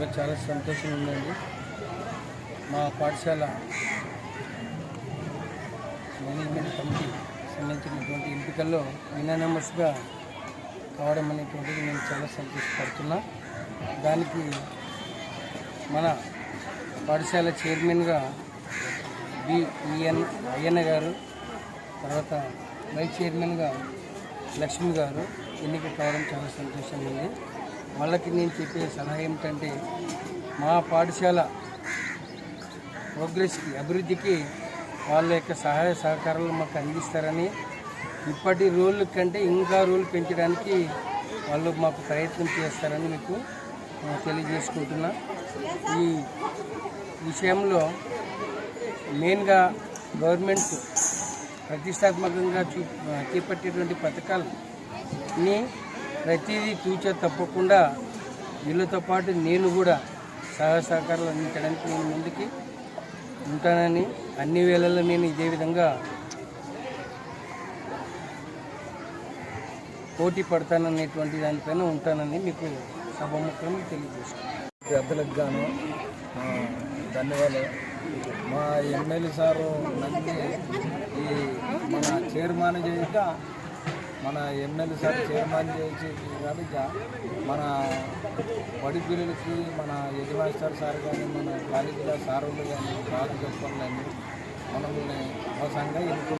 నాకు చాలా సంతోషం ఉందండి. మా పాఠశాల మేనేజ్మెంట్ కమిటీ సంబంధించినటువంటి ఎంపికల్లో యునానమస్గా కావడం అనేటువంటిది నేను చాలా సంతోషపడుతున్నా. దానికి మన పాఠశాల చైర్మన్గా బిఎన్ అయ్యన్న గారు తర్వాత వైస్ చైర్మన్గా లక్ష్మి గారు ఎన్నిక కావడం చాలా సంతోషంగా ఉంది. వాళ్ళకి నేను చెప్పే సలహా ఏమిటంటే మా పాఠశాల ప్రోగ్రెస్కి అభివృద్ధికి వాళ్ళ యొక్క సహాయ సహకారాలు మాకు అందిస్తారని ఇప్పటి రూల్ కంటే ఇంకా రూల్ పెంచడానికి వాళ్ళు మాకు ప్రయత్నం చేస్తారని మీకు తెలియజేసుకుంటున్నా. ఈ విషయంలో మెయిన్గా గవర్నమెంట్ ప్రతిష్టాత్మకంగా చూ చేపట్టేటువంటి పథకాలని ప్రతిదీ తూచా తప్పకుండా వీళ్ళతో పాటు నేను కూడా సహాయ సహకారాలు అందించడానికి నేను ముందుకి ఉంటానని అన్ని వేళల్లో నేను ఇదే విధంగా పోటీ పడతాననేటువంటి దానిపైన ఉంటానని మీకు సభముఖం తెలియజేస్తాను పెద్దలకు గాను ధన్యవాదాలు. మా ఎమ్మెల్యే సారు నంది ఈ మన చైర్మన్ చేయక మన ఎమ్మెల్యే సార్ చైర్మన్ చేసి కనుక మన బడి పిల్లలకి మన యజమాస్టర్ సార్ కానీ మన కాలేజీల సారులు కానీ రాజు చెప్పండి. మనల్ని మోసంగా ఎన్నుకుంటారు